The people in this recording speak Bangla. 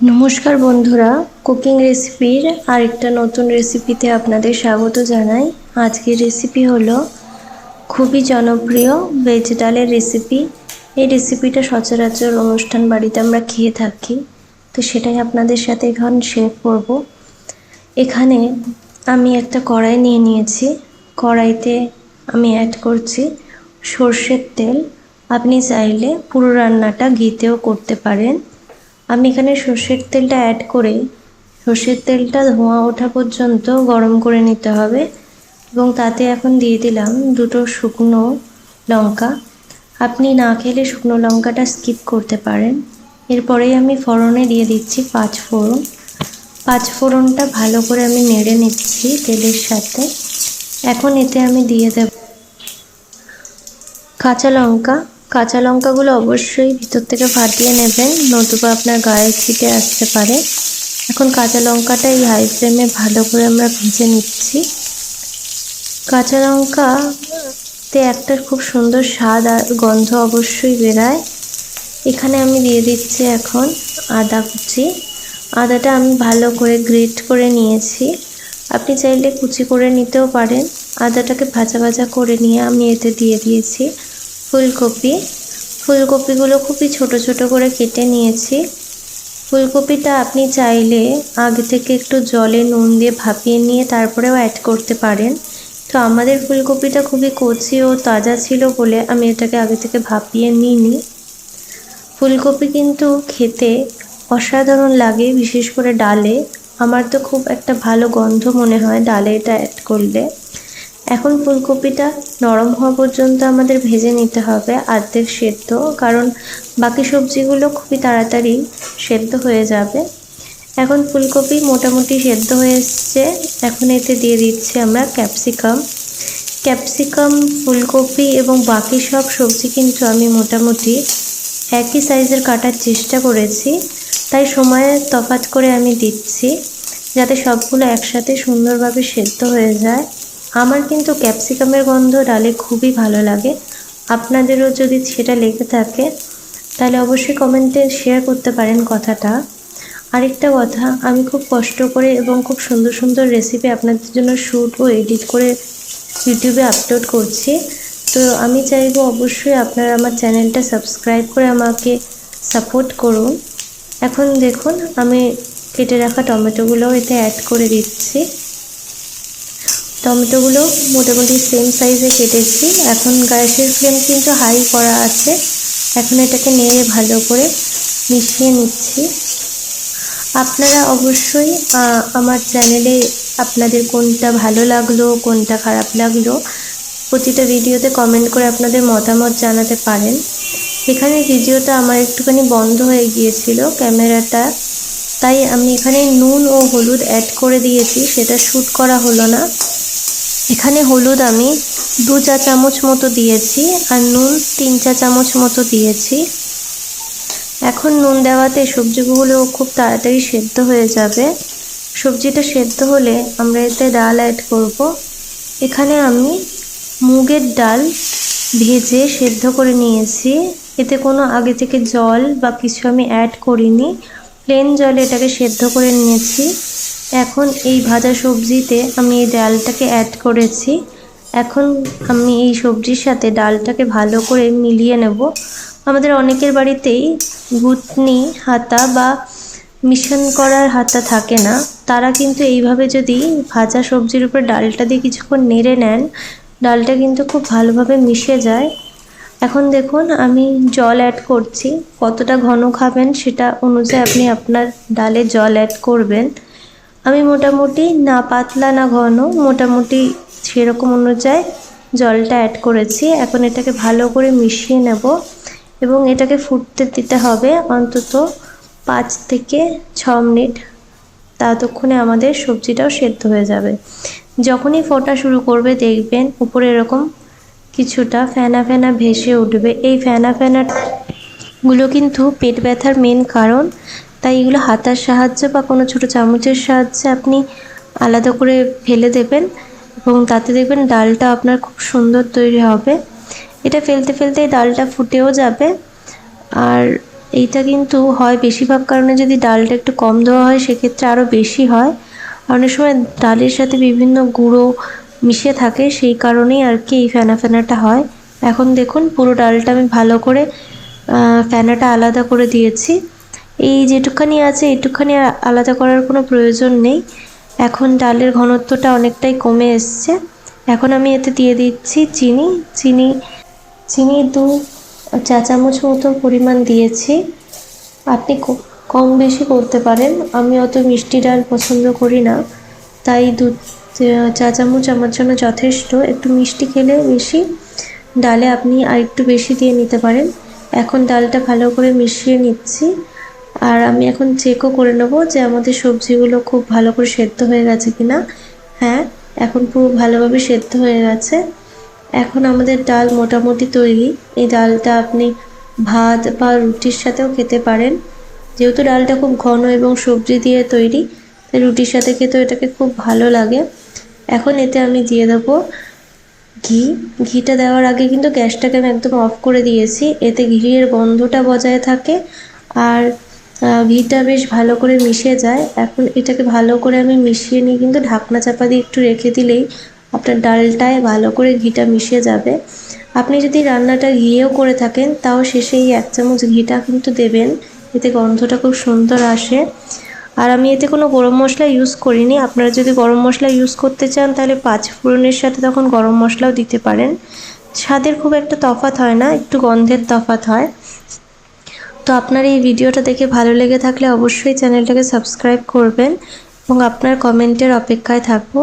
নমস্কার বন্ধুরা কুকিং রেসিপির আরেকটা নতুন রেসিপিতে আপনাদের স্বাগত জানাই। আজকের রেসিপি হলো খুবই জনপ্রিয় ভেজ ডালের রেসিপি এই রেসিপিটা সচরাচর অনুষ্ঠান বাড়িতে আমরা খেয়ে থাকি। তো সেটাই আপনাদের সাথে এখন শেয়ার করব। এখানে আমি একটা কড়াই নিয়ে নিয়েছি। কড়াইতে আমি অ্যাড করছি সর্ষের তেল। আপনি চাইলে পুরো রান্নাটা ঘিতেও করতে পারেন। আমি এখানে সর্ষের তেলটা অ্যাড করে সর্ষের তেলটা ধোঁয়া ওঠা পর্যন্ত গরম করে নিতে হবে এবং তাতে এখন দিয়ে দিলাম দুটো শুকনো লঙ্কা। আপনি না খেলে শুকনো লঙ্কাটা স্কিপ করতে পারেন। এরপরেই আমি ফোড়নে দিয়ে দিচ্ছি পাঁচ ফোড়ন। পাঁচ ফোড়নটা ভালো করে আমি নেড়ে নিচ্ছি তেলের সাথে। এখন এতে আমি দিয়ে দেব কাঁচা লঙ্কা। কাঁচা লঙ্কাগুলো অবশ্যই ভিতর থেকে ফাটিয়ে নেবেন, নতুবা আপনার গায়ে ছিটে আসতে পারে। এখন কাঁচা লঙ্কাটা এই হাই ফ্লেমে ভালো করে আমরা ভেজে নিচ্ছি। কাঁচা লঙ্কাতে একটা খুব সুন্দর স্বাদ আর গন্ধ অবশ্যই বেরায়। এখানে আমি দিয়ে দিচ্ছি এখন আদা কুচি। আদাটা আমি ভালো করে গ্রেট করে নিয়েছি। আপনি চাইলে কুচি করে নিতেও পারেন। আদাটাকে ভাজা ভাজা করে নিয়ে আমি এতে দিয়ে দিয়েছি। ফুলকপি। ফুলকপিগুলো খুবই ছোট ছোট করে কেটে নিয়েছি। ফুলকপিটা আপনি চাইলে আগে থেকে একটু জলে নুন দিয়ে ভাপিয়ে নিয়ে তারপরেও অ্যাড করতে পারেন। তো আমাদের ফুলকপিটা খুবই কচি ও তাজা ছিল বলে আমি এটাকে আগে থেকে ভাপিয়ে নিইনি। ফুলকপি কিন্তু খেতে অসাধারণ লাগে, বিশেষ করে ডালে। আমার তো খুব একটা ভালো গন্ধ মনে হয় ডালে এটা অ্যাড করলে। এখন ফুলকপিটা নরম হওয়া পর্যন্ত আমাদের ভেজে নিতে হবে আর্ধেক সেদ্ধ, কারণ বাকি সবজিগুলো খুবই তাড়াতাড়ি সেদ্ধ হয়ে যাবে। এখন ফুলকপি মোটামুটি সেদ্ধ হয়ে এসছে। এখন এতে দিয়ে দিচ্ছি আমরা ক্যাপসিকাম। ক্যাপসিকাম, ফুলকপি এবং বাকি সব সবজি কিন্তু আমি মোটামুটি একই সাইজের কাটার চেষ্টা করেছি। তাই সময়ের তফাৎ করে আমি দিচ্ছি, যাতে সবগুলো একসাথে সুন্দরভাবে সেদ্ধ হয়ে যায়। আমার কিন্তু ক্যাপসিকামের গন্ধ ডালে খুবই ভালো লাগে। আপনাদেরও যদি সেটা লেগে থাকে, তাহলে অবশ্যই কমেন্টে শেয়ার করতে পারেন কথাটা। আরেকটা কথা, আমি খুব কষ্ট করে এবং খুব সুন্দর সুন্দর রেসিপি আপনাদের জন্য শ্যুট ও এডিট করে ইউটিউবে আপলোড করছি। তো আমি চাইব অবশ্যই আপনারা আমার চ্যানেলটা সাবস্ক্রাইব করে আমাকে সাপোর্ট করুন। এখন দেখুন, আমি কেটে রাখা টমেটোগুলোও এতে অ্যাড করে দিচ্ছি। টমেটোগুলো মোটামুটি সেম সাইজে কেটেছি। এখন গ্যাসের ফ্লেম কিন্তু হাই করা আছে। এখন এটাকে নেড়ে ভালো করে মিশিয়ে নিচ্ছি। আপনারা অবশ্যই আমার চ্যানেলে আপনাদের কোনটা ভালো লাগল, কোনটা খারাপ লাগল, প্রতিটা ভিডিওতে কমেন্ট করে আপনাদের মতামত জানাতে পারেন। এখানে ভিডিওটা আমার একটুখানি বন্ধ হয়ে গিয়েছিল ক্যামেরাটা। তাই আমি এখানে নুন ও হলুদ অ্যাড করে দিয়েছি, সেটা শ্যুট করা হলো না। এখানে হলুদ আমি দু চা চামচ মতো দিয়েছি আর নুন তিন চা চামচ মতো দিয়েছি। এখন নুন দেওয়াতে সবজিগুলো খুব তাড়াতাড়ি সেদ্ধ হয়ে যাবে। সবজিটা সেদ্ধ হলে আমরা এতে ডাল অ্যাড করব। এখানে আমি মুগের ডাল ভেজে সেদ্ধ করে নিয়েছি। এতে কোনো আগে থেকে জল বা কিছু আমি অ্যাড করিনি। প্লেন জলে এটাকে সেদ্ধ করে নিয়েছি। এখন এই ভাজা সবজিতে আমি এই ডালটাকে অ্যাড করেছি। এখন আমি এই সবজির সাথে ডালটাকে ভালো করে মিলিয়ে নেব। আমাদের অনেকের বাড়িতেই ঘুটনি হাতা বা মিশন করার হাতা থাকে না। তারা কিন্তু এইভাবে যদি ভাজা সবজির উপর ডালটা দিয়ে কিছুক্ষণ নেড়ে নেন, ডালটা কিন্তু খুব ভালোভাবে মিশে যায়। এখন দেখুন, আমি জল অ্যাড করছি। কতটা ঘন খাবেন সেটা অনুযায়ী আপনি আপনার ডালে জল অ্যাড করবেন। আমি মোটামুটি না পাতলা না ঘন, মোটামুটি সেরকম অনুযায়ী জলটা অ্যাড করেছি। এখন এটাকে ভালো করে মিশিয়ে নেব এবং এটাকে ফুটতে দিতে হবে অন্তত পাঁচ থেকে ছ মিনিট। ততক্ষণে আমাদের সবজিটাও সেদ্ধ হয়ে যাবে। যখনই ফোটা শুরু করবে দেখবেন উপরে এরকম কিছুটা ফেনা ফেনা ভেসে উঠবে। এই ফেনা ফেনাগুলো কিন্তু পেট ব্যথার মেন কারণ। তাই এগুলো হাতার সাহায্যে বা কোনো ছোটো চামচের সাহায্যে আপনি আলাদা করে ফেলে দেবেন এবং তাতে দেখবেন ডালটা আপনার খুব সুন্দর তৈরি হবে। এটা ফেলতে ফেলতে ডালটা ফুটেও যাবে। আর এইটা কিন্তু হয় বেশিরভাগ কারণে যদি ডালটা একটু কম দেওয়া হয় সেক্ষেত্রে আরও বেশি হয়। অনেক সময় ডালের সাথে বিভিন্ন গুঁড়ো মিশে থাকে, সেই কারণেই আর কি এই ফেনা ফেনাটা হয়। এখন দেখুন পুরো ডালটা আমি ভালো করে ফেনাটা আলাদা করে দিয়েছি। এই যেটুখানি আছে, এটুখানি আলাদা করার কোনো প্রয়োজন নেই। এখন ডালের ঘনত্বটা অনেকটাই কমে এসছে। এখন আমি এতে দিয়ে দিচ্ছি চিনি। চিনি চিনি দু চা চামচ মতো পরিমাণ দিয়েছি। আপনি কম বেশি করতে পারেন। আমি অত মিষ্টি ডাল পছন্দ করি না। তাই দু চা চামচ আমার জন্য যথেষ্ট। একটু মিষ্টি খেলে বেশি ডালে আপনি আর একটু বেশি দিয়ে নিতে পারেন। এখন ডালটা ভালো করে মিশিয়ে নিচ্ছি। আর আমি এখন চেকও করে নেব যে আমাদের সবজিগুলো খুব ভালো করে সেদ্ধ হয়ে গেছে কিনা। হ্যাঁ এখন পুরো ভালোভাবে সেদ্ধ হয়ে গেছে। এখন আমাদের ডাল মোটামুটি তৈরি। এই ডালটা আপনি ভাত বা রুটির সাথেও খেতে পারেন। যেহেতু ডালটা খুব ঘন এবং সবজি দিয়ে তৈরি, তাই রুটির সাথে খেতেও এটাকে খুব ভালো লাগে। এখন এতে আমি দিয়ে দেবো ঘি। ঘিটা দেওয়ার আগে কিন্তু গ্যাসটাকে আমি একদম অফ করে দিয়েছি। এতে ঘিয়ের গন্ধটা বজায় থাকে। আর ঘিটা বেশ ভালো করে মিশে যায়। এখন এটাকে ভালো করে আমি মিশিয়ে নিয়ে কিন্তু ঢাকনা চাপা দিয়ে একটু রেখে দিলেই আপনার ডালটায় ভালো করে ঘিটা মিশে যাবে। আপনি যদি রান্নাটা ঘিয়েও করে থাকেন, তাও শেষে এই এক চামচ ঘিটা কিন্তু দেবেন। এতে গন্ধটা খুব সুন্দর আসে। আর আমি এতে কোনো গরম মশলা ইউজ করিনি। আপনারা যদি গরম মশলা ইউজ করতে চান, তাহলে পাঁচ ফোড়নের সাথে তখন গরম মশলাও দিতে পারেন। স্বাদের খুব একটা তফাত হয় না, একটু গন্ধের তফাত হয়। তো আপনার এই ভিডিওটা দেখে ভালো লেগে থাকলে অবশ্যই চ্যানেলটাকে সাবস্ক্রাইব করবেন এবং আপনার কমেন্টের অপেক্ষায় থাকব